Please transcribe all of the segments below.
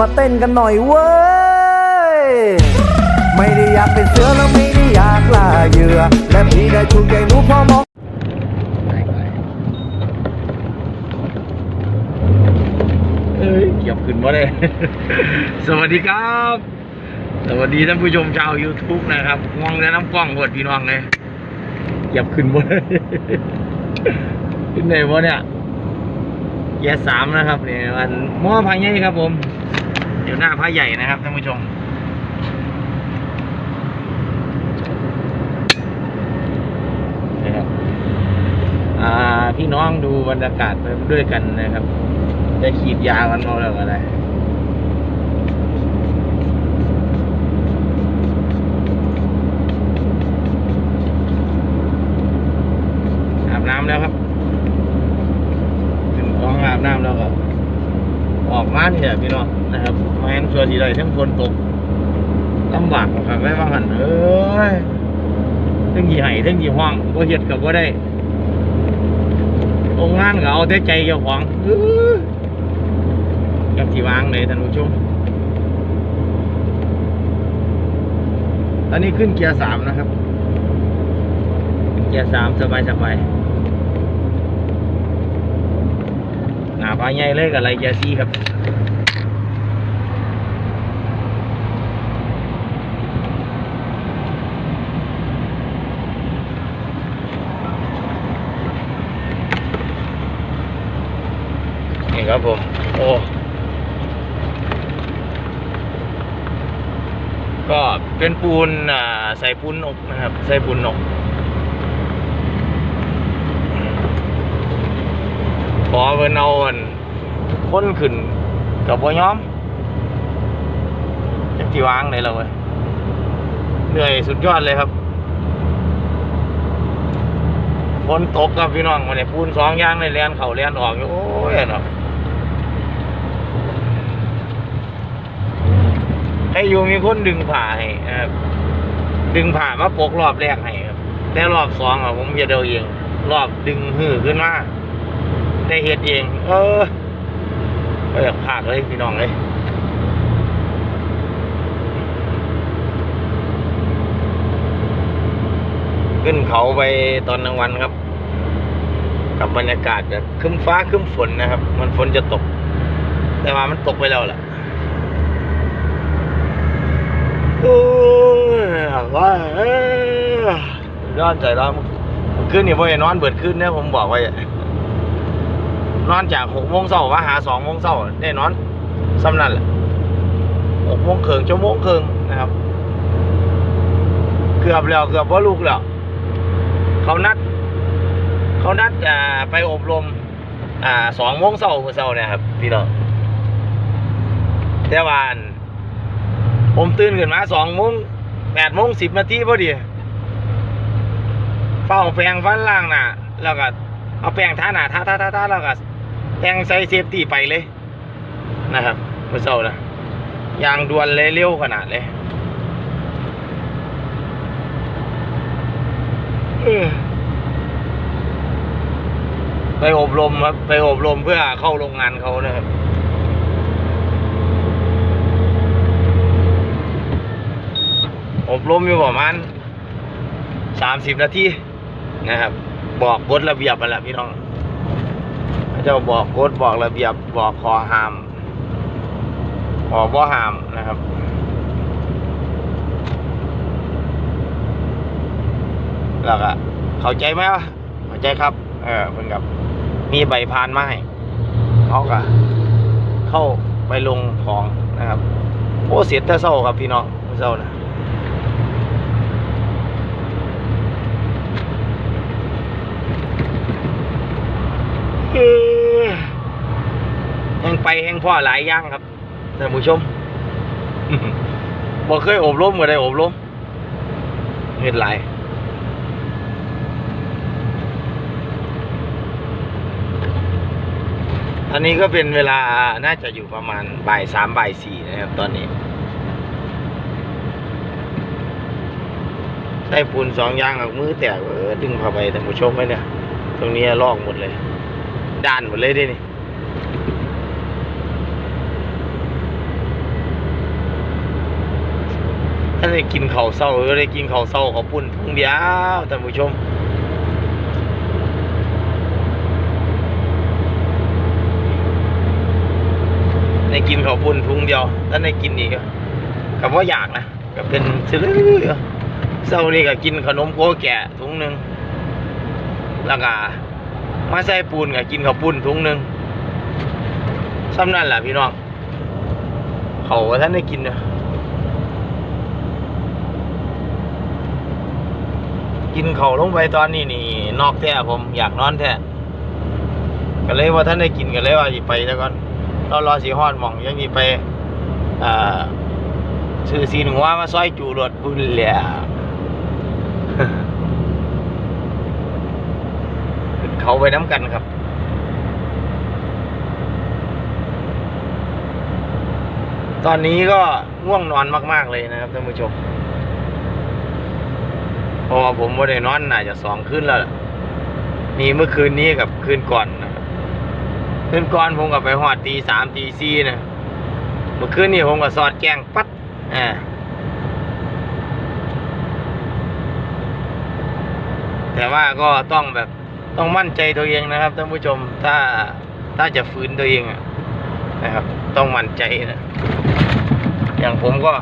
มาเต้นกันหน่อยเว้ย ไม่ได้อยากเป็นเสือแล้วไม่ได้อยากล่าเหยื่อ และพี่ได้ถูกใจหนูพอมองเอ้ยเกียบขึ้นมาเลยสวัสดีครับ สวัสดีท่านผู้ชมชาว YouTube นะครับงวงแต่น้ำกล้องหดพี่น้องเลยเกียบขึ้นมาเลยขึ้นไหนวะเนี่ยแย่สามนะครับเนี่ยมันมอพายใหญ่ครับผม เดี๋ยวหน้าพาใหญ่นะครับท่านผู้ชมนะครับพี่น้องดูบรรยากาศไปด้วยกันนะครับ จะขีดยากันมาแล้วอะไรอาบน้ำแล้วครับถึงท้องอาบน้ำแล้วครับ ออกมาเนี่ยพี่น้องนะครับแมนชัวร์ทีไรทั้งฝนตกลำบากครับไม่ว่าหันเอ้ยทั้งยี่ไห้ทั้งยี่ห้องก็เฮ็ดกับว่าได้โรงงานก็เอาแต่ใจเจ้าของกับที่วางเลยท่านผู้ชมตอนนี้ขึ้นเกียร์สามนะครับ เกียร์สามสบายสบายหนาปลาใหญ่เลยกับไรเยร์สี่ครับนี่ครับผม โอ้ก็เป็นปูนอ่าใส่ปูนนกนะครับ ใส่ปูนนก อเพิ่นเอาอันค้นขึ้นกับบ่ยอมจักที่วางเลยเราเว้ยเหนื่อยสุดยอดเลยครับฝนตกครับพี่น้องวันนี้ปูนสองย่างเลยเลียนเข่าเลียนออกอยู่โอ้ยเนาะให้อยู่มีคนดึงผ่าให้ครับดึงผ่ามาปกรอบแรกให้ครับแต่รอบสองอะผมจะเดาเองรอบดึงหื้อขึ้นมา ได้เฮ็ดเอง เออก็อยากพากเลยพี่น้องเลยขึ้นเขาไปตอนกลางวันครับ กับบรรยากาศจะครึ้มฟ้าคึ้มฝนนะครับ มันฝนจะตก แต่ว่ามันตกไปแล้วแหละโอ้ยว่าร้อนใจร้อนขึ้นนี่พ่อไอ้นอนเบิดขึ้นเนี่ยผมบอกไว้ นอนจากหกโมงเช้ามาหาสองโมงเช้าได้นอนสำนันแหละหกโมงครึ่งชั่วโมงครึ่งนะครับ เกือบแล้วเกือบว่าลูกแล้วเขานัด เขานัดอ่าไปอบรม อ่าสองโมงเช้าเมื่อเช้าเนี่ยครับพี่น้องแต่ว่าอันผมตื่นขึ้นมาสองโมงแปดโมงสิบนาทีพอดีเฝ้าแปรงฟันล่างน้าแล้วก็เอาแปรงท่าหน้าท่าท่าทาทาแล้วก็ แปรงใส่เซฟตี้ไปเลยนะครับเมื่อเช้านะยางด่วนเลยเร็วขนาดเลยไปอบรมครับไปอบรมเพื่อเข้าโรงงานเขานะครับอบรมอยู่ประมาณสามสิบนาทีนะครับ บอกกฎระเบียบมาแหละพี่น้อง เขาเจะบอกกฎบอกระเบียบบอกขอห้ามขอบ่าห้ามนะครับแล้วก็เข้าใจไหมวะเข้าใจครับ เออเพิ่นกับมีใบพานมาให้เขาก็เข้าไปลงของนะครับโอ้เสียแต่เศร้าครับพี่น้องเศร้านะเอ้ ห่งไปแห่งพ่อหลายอย่างครับท่านผู้ชมบ่เคยอบรมก็ได้อบรมเห็นหลายอันนี้ก็เป็นเวลาน่าจะอยู่ประมาณบ่ายสามบ่ายสี่นะครับตอนนี้ใส่ปูนสองอยางกับมือแตกเออดึงเข้าไปท่านผู้ชมไหมเนี่ย ตรงนี้ลอกหมดเลย ด้านหมดเลยดินี่านได้กินข้าวเศร้าหรือได้กินข้าวเศร้าข้าวปุ้นทุ่งเดียวท่านผู้ชมได้กินข้าวปุ้นทุ่งเดียวท่านได้กินอีกกับว่าอยากนะก็เป็นซื้อเศร้านี่ก็กินขนมโกแก่ถุงหนึ่งแล้วก็มาใส่ปูนก็กินข้าวปุ้นถุงหนึ่งซ้ำนั่นแหละพี่น้องเขาท่านได้กินเนอะ กินเข่าลงไปตอนนี้นี่นอกแท้ผมอยากนอนแท้ก็เลยว่าท่านได้กินก็เลยว่าสิไปแล้วก่อนเรารอสีฮอดหมองยังมีไปอ่าซื้อสีหนึ่งว่ามาซอยจูรถบุญแหล้วขึ้นเขาไปน้ำกันครับตอนนี้ก็ง่วงนอนมาก ๆ เลยนะครับท่านผู้ชม เพราะว่าผมไม่ได้นอนน่าจะสองคืนแล้วล่ะมีเมื่อคืนนี้กับคืนก่อนนะครับคืนก่อนผมกับไปหอดตีสามตีสี่นะเมื่อคืนนี้ผมกับสอดแกงปัดอ่าแต่ว่าก็ต้องแบบต้องมั่นใจตัวเองนะครับท่านผู้ชมถ้าถ้าจะฝืนตัวเองนะครับ ต้องมั่นใจนะอย่างผมก็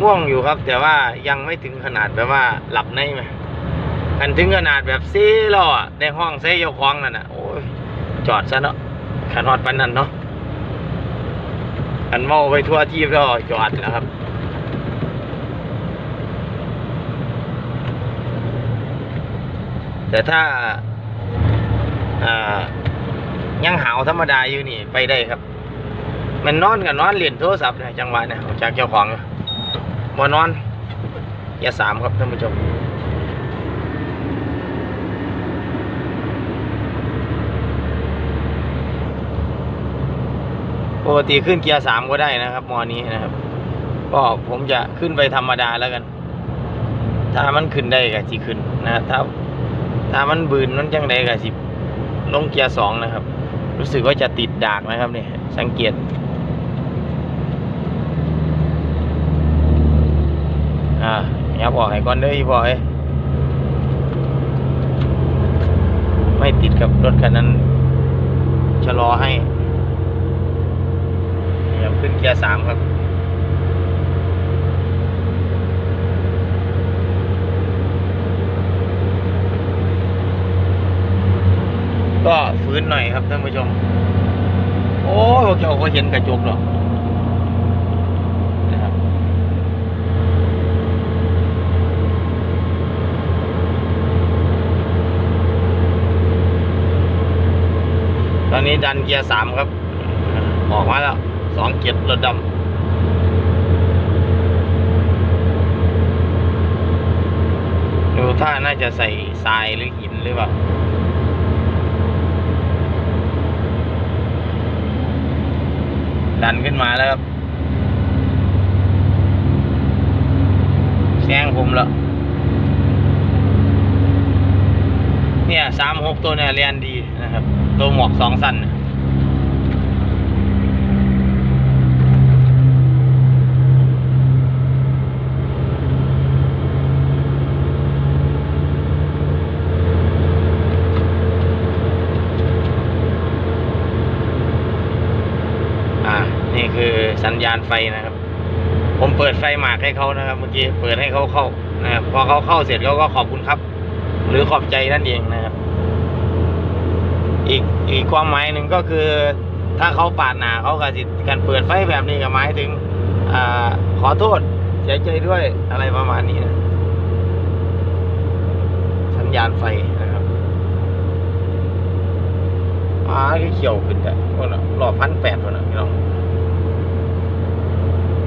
ง่วงอยู่ครับ แต่ว่ายังไม่ถึงขนาดแบบว่าหลับในไหมอันถึงขนาดแบบซีล้อในห้องเซยกคองนั่นน่ะโอ้ยจอดซะเนาะขนาดปันนั้นเนาะอันเมาไปทั่วที่ก็จอดแล้วครับแต่ถ้าอยังหาวธรรมดาอยู่นี่ไปได้ครับ มันนอนกับนอนเล่นโทรศัพท์นะจังหวะนี่ยออกจากเจ้าของ อยู่บ่นอนยาสามครับท่านผู้ชมปกติขึ้นเกียร์สามก็ได้นะครับ มอนี้นะครับ ก็ผมจะขึ้นไปธรรมดาแล้วกัน ถ้ามันขึ้นได้ก็สิขึ้นนะครับถ้าถ้ามันบืนมันจังไดก็สิลงเกียร์สองนะครับ รู้สึกว่าจะติดดากนะครับเนี่ยสังเกต อ่าอย่า บอกให้ก่อนเด้ออีบอกเอ้ยไม่ติดกับรถคันนั้น ชะลอให้อย่าขึ้นเกียร์สามครับก็ฟื้นหน่อยครับท่านผู้ชม โอ้ยพวกเจ้าก็เห็นกระจกหรอกนะครับ ตอนนี้ดันเกียร์สามครับ ออกมาแล้วสองเกียร์รถดำดูท่าน่าจะใส่ทรายหรือหินหรือเปล่า ดันขึ้นมาแล้วครับแซงผมแล้ว เนี่ยสามหกตัวเนี่ยเรียนดี ตัวหมวกสองสั้นอ่านี่คือสัญญาณไฟนะครับ ผมเปิดไฟหมากให้เขานะครับ เมื่อกี้เปิดให้เขาเข้านะครับพอเขาเข้าเสร็จเขาก็ขอบคุณครับ หรือขอบใจนั่นเองนะครับ อีกอีกความหมายหนึ่งก็คือ ถ้าเขาปาดหนาเขาก็สิตการเปิดไฟแบบนี้ก็หมายถึงอขอโทษเสียใจด้วยอะไรประมาณนี้นะสัญญาณไฟนะครับอาคือเขียวขึ้นแต่คนละรอพันแปดคนละพี่น้อง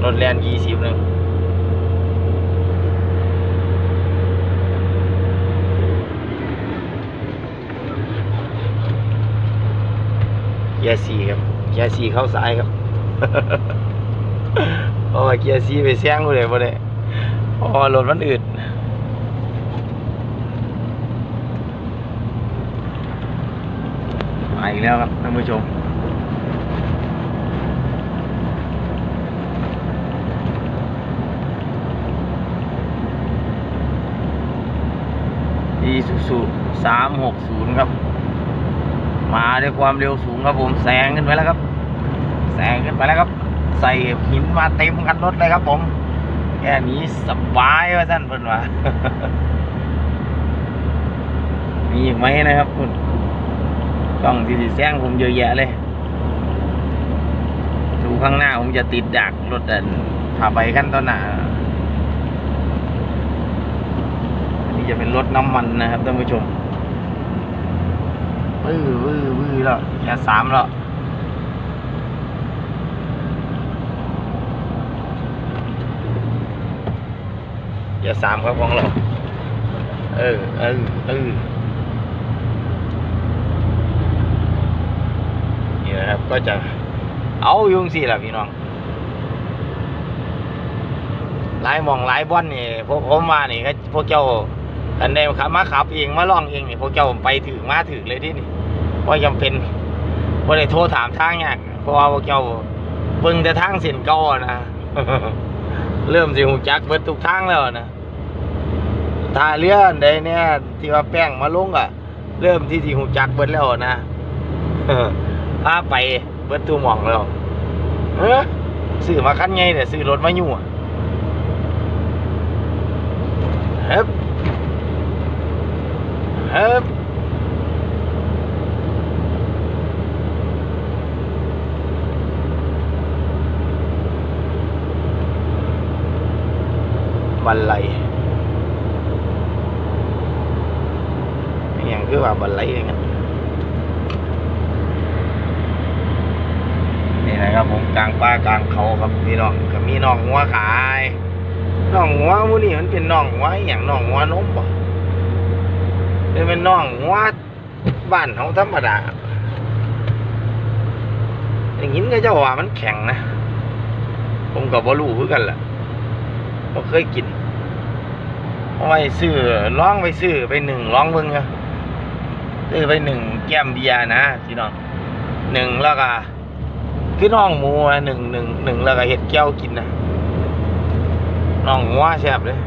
รถแลนยี่สิบหนึ่ง กียร์สี่ครับเกียร์สี่เข้าซ้ายครับโอ้าาเกียร์สี่ไปแซงเลยบ่ได้เพราะว่ารถมันอืดมาอีกแล้วครับท่านผู้ชมอีซูซูสามหกศูนย์ครับ มาด้วยความเร็วสูงครับผมแซงขึ้นไปแล้วครับแซงขึ้นไปแล้วครับ ใส่หินมาเต็มคันรถเลยครับผมแค่นี้สบายว่าท่านเพิ่นว่ามีอีกไหมนะครับคุณกล้องที่สิแซงผมเยอะแยะเลย ดูข้างหน้าผมจะติดดักรถอันผ่าไปขั้นต้นหน้าอันนี้จะเป็นรถน้ำมันนะครับท่านผู้ชม วื้อวื้อวื้อแล้วแค่สามแล้วอย่าสามครับของเรา เออ เออ เออนี่นะครับ ก็จะเอายุ่งสิล่ะพี่น้องหลายมองหลายบ่อนนี่พวกผมมานี่ก็พวกเจ้า อันใดขับมาขับเองมาลองเองนี่พวกเจ้าไปถึงมาถึงเลยที่นี่ว่าจำเป็นว่าได้โทรถามทางยากเพราะว่าพวกเจ้าเบิ่งแต่ทางเส้นเก่าอนะเริ่มสิหูจักเบิดทุกทางแล้วนะถ้าเรืออันใดเนี่ยที่ว่าแป้งมาลงอะ เริ่มที่ที่หูจักเบิดแล้วนะพาไปเบิดตัวหมองแล้วเออซื้อมาคันไงเนี่ยซื้อรถมาอยู่อะเฮ้ บเฮ้บบันไลอย่างคือว่าบันไลอย่างนั้นนี่นะครับผมกลางป่ากลางเขาครับพี่น้องก็มีน่องหัวขายน่องหัวมูนี่มันเป็นน่องหัวอย่างน่องหัวนมบ่ หรือเป็นน่องหัวบ้านเขาธรรมดาอย่างนี้ก็จะว่ามันแข็งนะ ผมก็บ่รู้คือกันแหละบ่เคยกินเอาไว้ซื้อร้องไปซื้อไปหนึ่งร้องเบิ่งครับซื้อไปหนึ่งแก้มเบียร์นะพี่น้องหนึ่งแล้วก็คือน้องหมูนะหนึ่งหนึ่งหนึ่งแล้วก็เห็ดแก้วกินนะน้องหัวแซ่บเลย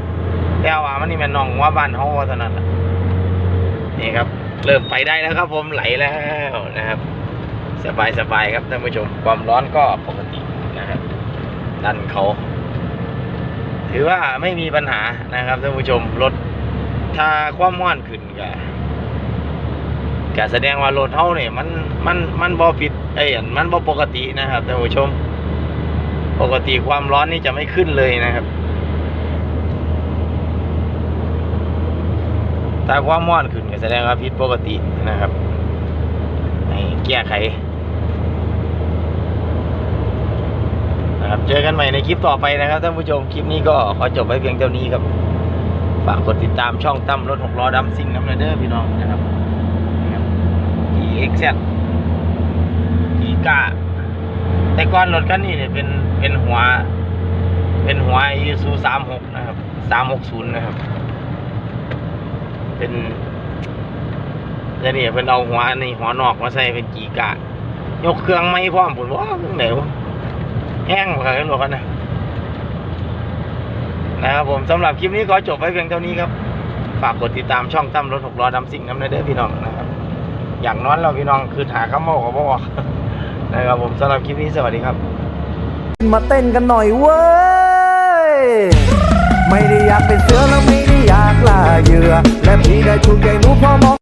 แต่ว่ามันนี่มันน้องหัวบ้านเฮาเท่านั้นแหละ นี่ครับ เริ่มไปได้แล้วครับ ผมไหลแล้วนะครับ สบายสบายครับท่านผู้ชมความร้อนก็ปกตินะครับดันเขา ถือว่าไม่มีปัญหานะครับท่านผู้ชมรถถ้าความม้อนขึ้นก็ก็แสดงว่ารถเท่าเนี่ยมันมันมันบ่ผิดไอ้ยอันมันบ่ปกตินะครับท่านผู้ชม ปกติความร้อนนี่จะไม่ขึ้นเลยนะครับถ้าความร้อนขึ้น ดงว่าผิดปกตินะครับให้แก้ไขนะครับเจอกันใหม่ในคลิปต่อไปนะครับท่านผู้ชมคลิปนี้ก็ขอจบไว้เพียงเท่านี้ครับฝากกดติดตามช่องตั้มรถหกล้อดำซิ่งน้ำเด้อพี่น้องนะครับ EXZ อีกาแต่ก่อนรถคันนี้เนี่ยเป็นเป็นหัว เป็นหัวยูซูสามหกนะครับสามหกศูนย์นะครับ เป็น แล้วนี่เป็นเอาหัวนี่หัวนอกมาใส่เป็นกีกายกเครื่องไม่พร้อมผมว่าเหนียวแห้งเหมือนกันนะนะครับผมสำหรับคลิปนี้ขอจบไว้เพียงเท่านี้ครับ ฝากกดติดตามช่องตั้มรถหกล้อดำซิ่งน้ำเด้อพี่น้องนะครับ อย่างน้อยเราพี่น้องคือหาคำบอกกับบอนะครับผมสำหรับคลิปนี้สวัสดีครับ มาเต้นกันหน่อยเว้ย ไม่ได้อยากเป็นเสือแล้วไม่ได้อยากล่าเหยื่อ และพี่ได้ถูกใจ